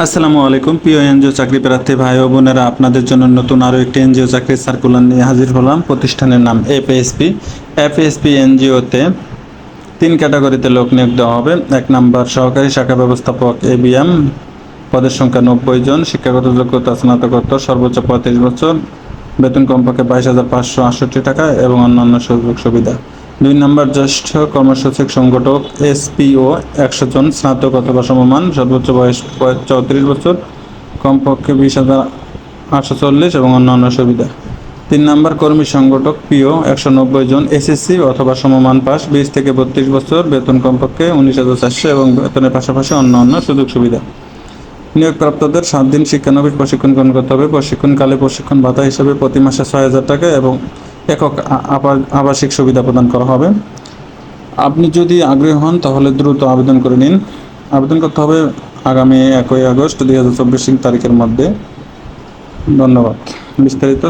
আসসালামু আলাইকুম, প্রিয় এনজিও চাকরি প্রার্থী ভাই ও বোনেরা, আপনাদের জন্য নতুন আরও একটি এনজিও চাকরির সার্কুলার নিয়ে হাজির হলাম। প্রতিষ্ঠানের নাম এপিএসপি এপিএসপি এনজিওতে তিন ক্যাটাগরিতে লোক নিয়োগ দেওয়া হবে। এক নাম্বার সহকারী শাখা ব্যবস্থাপক এবিএম। পদের সংখ্যা নব্বই জন, শিক্ষাগত যোগ্যতা, স্নাতকোত্তর, সর্বোচ্চ পঁয়ত্রিশ বছর, বেতন কমপক্ষে বাইশ হাজার পাঁচশো আটষট্টি টাকা এবং অন্যান্য সুযোগ সুবিধা। দুই নম্বর জ্যেষ্ঠ কর্মসূচক সংগঠক এসপিও একশো জন, স্নাতক অথবা সমমান, সর্বোচ্চ বয়স চৌত্রিশ বছর, কমপক্ষে বিশ হাজার আটশো চল্লিশ এবং অন্যান্য সুবিধা। তিন নম্বর কর্মী সংগঠক পিও একশো নব্বই জন, এসএসসি অথবা সমমান পাস, বিশ থেকে বত্রিশ বছর, বেতন কমপক্ষে উনিশ হাজার চারশো এবং বেতনের পাশাপাশি অন্য অন্য সুযোগ সুবিধা। নিয়োগপ্রাপ্তদের সাত দিন শিক্ষানবিশ প্রশিক্ষণ গ্রহণ করতে হবে। প্রশিক্ষণকালে প্রশিক্ষণ ভাতা হিসেবে প্রতি মাসে ছয় হাজার টাকা এবং একক আবাসিক সুবিধা প্রদান করা হবে। আপনি যদি আগ্রহী হন, তাহলে দ্রুত আবেদন করে নিন। আবেদন করতে হবে আগামী একই আগস্ট দুই হাজার চব্বিশ তারিখের মধ্যে। ধন্যবাদ। বিস্তারিত